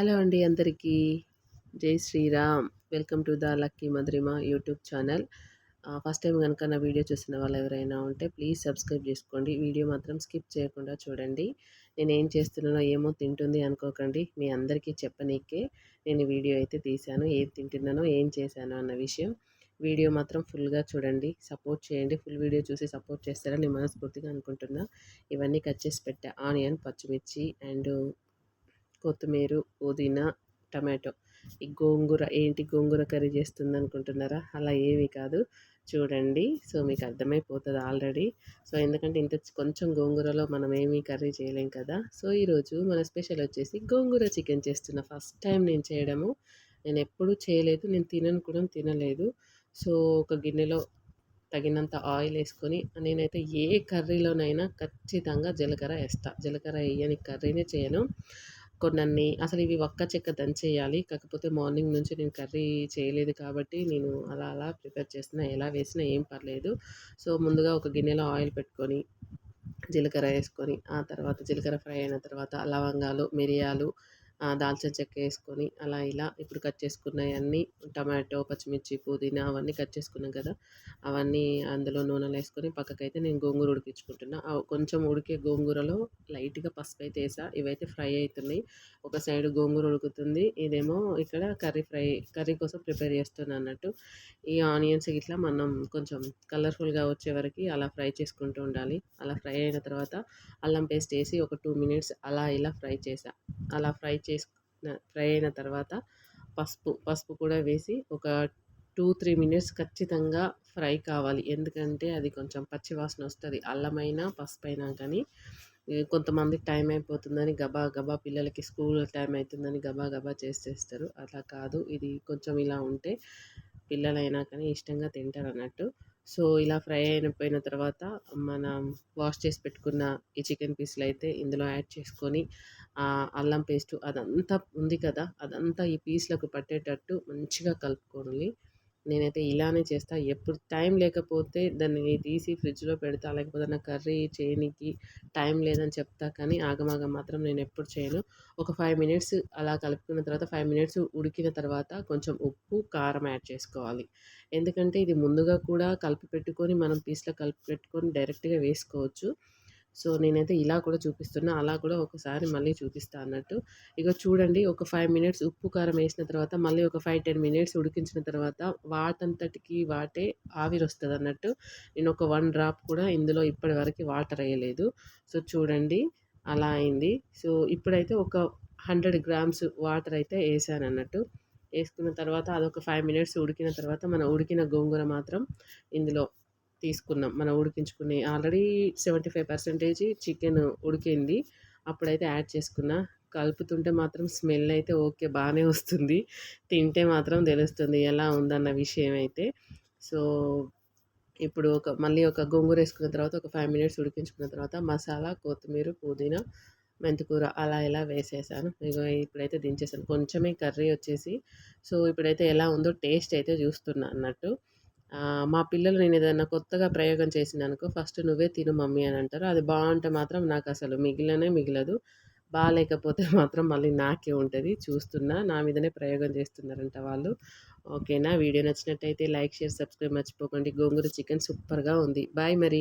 Hello అండి అందరికీ. Jai Shriram. Welcome to the lucky Madhurima YouTube channel. First time కనుక నా వీడియో చూసిన వాళ్ళు ఎవరైనా ఉంటే ప్లీజ్ సబ్స్క్రైబ్ చేసుకోండి. వీడియో మాత్రం స్కిప్ చేయకుండా చూడండి. నేను ఏం చేస్తున్నానో ఏమో తింటుంది అనుకోకండి. మీ అందరికీ చెప్పనీకే నేను వీడియో అయితే తీశాను. ఏది తింటున్నానో ఏం చేశాను అన్న విషయం వీడియో మాత్రం ఫుల్గా చూడండి. సపోర్ట్ చేయండి. ఫుల్ వీడియో చూసి సపోర్ట్ చేస్తారని నేను మనస్ఫూర్తిగా అనుకుంటున్నా. ఇవన్నీ కట్ చేసి పెట్టా. ఆనియన్ పచ్చిమిర్చి అండ్ కొత్తిమీర పుదీనా టమాటో. ఈ గోంగూర ఏంటి గోంగూర కర్రీ చేస్తుంది అనుకుంటున్నారా అలా ఏమీ కాదు. చూడండి. సో మీకు అర్థమైపోతుంది ఆల్రెడీ. సో ఎందుకంటే ఇంత కొంచెం గోంగూరలో మనం ఏమీ కర్రీ చేయలేం కదా. సో ఈరోజు మన స్పెషల్ వచ్చేసి గోంగూర చికెన్ చేస్తున్నా. ఫస్ట్ టైం నేను చేయడము. నేను ఎప్పుడూ చేయలేదు. నేను తినను కూడా తినలేదు. సో ఒక గిన్నెలో తగినంత ఆయిల్ వేసుకొని నేనైతే ఏ కర్రీలోనైనా ఖచ్చితంగా జీలకర్ర వేస్తా. జీలకర్ర వేయని కర్రీనే చేయను. కొన్నన్ని అసలు ఇవి ఒక్క చెక్క దంచేయాలి. కాకపోతే మార్నింగ్ నుంచి నేను కర్రీ చేయలేదు కాబట్టి నేను అలా అలా ప్రిపేర్ చేసిన ఎలా వేసినా ఏం పర్లేదు. సో ముందుగా ఒక గిన్నెలో ఆయిల్ పెట్టుకొని జీలకర్ర వేసుకొని ఆ తర్వాత జీలకర్ర ఫ్రై అయిన తర్వాత లవంగాలు మిరియాలు దాల్చిన చెక్క వేసుకొని అలా ఇలా ఇప్పుడు కట్ చేసుకున్నవన్నీ టమాటో పచ్చిమిర్చి పుదీనా అవన్నీ కట్ చేసుకున్నాం కదా అవన్నీ అందులో నూనెలో వేసుకొని పక్కకైతే నేను గోంగూర ఉడికించుకుంటున్నా. కొంచెం ఉడికే గోంగూరలో లైట్గా పసుపు అయితే వేసా ఇవైతే ఫ్రై అవుతున్నాయి. ఒక సైడ్ గోంగూర ఉడుకుతుంది ఇదేమో ఇక్కడ కర్రీ ఫ్రై కర్రీ కోసం ప్రిపేర్ చేస్తున్నా అన్నట్టు. ఈ ఆనియన్స్ ఇట్లా మనం కొంచెం కలర్ఫుల్గా వచ్చే వరకు అలా ఫ్రై చేసుకుంటూ ఉండాలి. అలా ఫ్రై అయిన తర్వాత అల్లం పేస్ట్ వేసి ఒక టూ మినిట్స్ అలా ఇలా ఫ్రై చేసా. అలా ఫ్రై చేసుకున్న ఫ్రై అయిన తర్వాత పసుపు పసుపు కూడా వేసి ఒక టూ త్రీ మినిట్స్ ఖచ్చితంగా ఫ్రై కావాలి. ఎందుకంటే అది కొంచెం పచ్చి వాసన వస్తుంది. అల్లమైనా పసుపు అయినా కానీ కొంతమంది టైం అయిపోతుందని గబా గబా పిల్లలకి స్కూల్ టైం అవుతుందని గబా గబా చేసేస్తారు. అలా కాదు. ఇది కొంచెం ఇలా ఉంటే పిల్లలైనా కానీ ఇష్టంగా తింటారు అన్నట్టు సో ఇలా ఫ్రై అయిపోయిన తర్వాత మనం వాష్ చేసి పెట్టుకున్న ఈ చికెన్ పీస్లు అయితే ఇందులో యాడ్ చేసుకొని అల్లం పేస్టు అదంతా ఉంది కదా అదంతా ఈ పీస్లకు పట్టేటట్టు మంచిగా కలుపుకోవాలి నేనైతే ఇలానే చేస్తా. ఎప్పుడు టైం లేకపోతే దాన్ని తీసి ఫ్రిడ్జ్లో పెడతా. లేకపోతే నా కర్రీ చేయనికి టైం లేదని చెప్తా. కానీ ఆగమాగం మాత్రం నేను ఎప్పుడు చేయను. ఒక ఫైవ్ మినిట్స్ అలా కలుపుకున్న తర్వాత ఫైవ్ మినిట్స్ ఉడికిన తర్వాత కొంచెం ఉప్పు కారం యాడ్ చేసుకోవాలి. ఎందుకంటే ఇది ముందుగా కూడా కలిపి పెట్టుకొని మనం పీస్లో కలిపి పెట్టుకొని డైరెక్ట్గా వేసుకోవచ్చు. సో నేనైతే ఇలా కూడా చూపిస్తున్నా. అలా కూడా ఒకసారి మళ్ళీ చూపిస్తా అన్నట్టు. ఇక చూడండి ఒక ఫైవ్ మినిట్స్ ఉప్పు కారం వేసిన తర్వాత మళ్ళీ ఒక ఫైవ్ టెన్ మినిట్స్ ఉడికించిన తర్వాత వాటంతటికి వాటే ఆవిరి వస్తుంది అన్నట్టు. నేను ఒక వన్ డ్రాప్ కూడా ఇందులో ఇప్పటి వరకు వాటర్ వేయలేదు. సో చూడండి అలా అయింది. సో ఇప్పుడైతే ఒక హండ్రెడ్ గ్రామ్స్ వాటర్ అయితే వేసాను అన్నట్టు. వేసుకున్న తర్వాత అదొక ఫైవ్ మినిట్స్ ఉడికిన తర్వాత మన ఉడికిన గోంగూర మాత్రం ఇందులో తీసుకున్నాం. మనం ఉడికించుకుని already seventy five percentage chicken ఉడికింది. అప్పుడైతే యాడ్ చేసుకున్నా. కలుపుతుంటే మాత్రం స్మెల్ అయితే ఓకే బాగానే వస్తుంది. తింటే మాత్రం తెలుస్తుంది ఎలా ఉందన్న విషయం అయితే. సో ఇప్పుడు ఒక మళ్ళీ ఒక గోంగూర వేసుకున్న తర్వాత ఒక ఫైవ్ మినిట్స్ ఉడికించుకున్న తర్వాత మసాలా కొత్తిమీర పుదీనా మెంతికూర అలా ఇలా వేసేసాను. ఇక ఇప్పుడైతే దించేసాను. కొంచెమే కర్రీ వచ్చేసి. సో ఇప్పుడైతే ఎలా ఉందో టేస్ట్ అయితే చూస్తున్నా అన్నట్టు. మా పిల్లలు నేను ఏదైనా కొత్తగా ప్రయోగం చేసినానుకో ఫస్ట్ నువ్వే తిను మమ్మీ అని అంటారు. అది బాగుంటే మాత్రం నాకు అసలు మిగిలనే మిగిలదు. బాగాలేకపోతే మాత్రం మళ్ళీ నాకే ఉంటుంది. చూస్తున్నా నా మీదనే ప్రయోగం చేస్తున్నారంట వాళ్ళు. ఓకేనా? వీడియో నచ్చినట్టయితే లైక్ షేర్ సబ్స్క్రైబ్ మర్చిపోకండి. గోంగూర చికెన్ సూపర్గా ఉంది. బాయ్ మరి.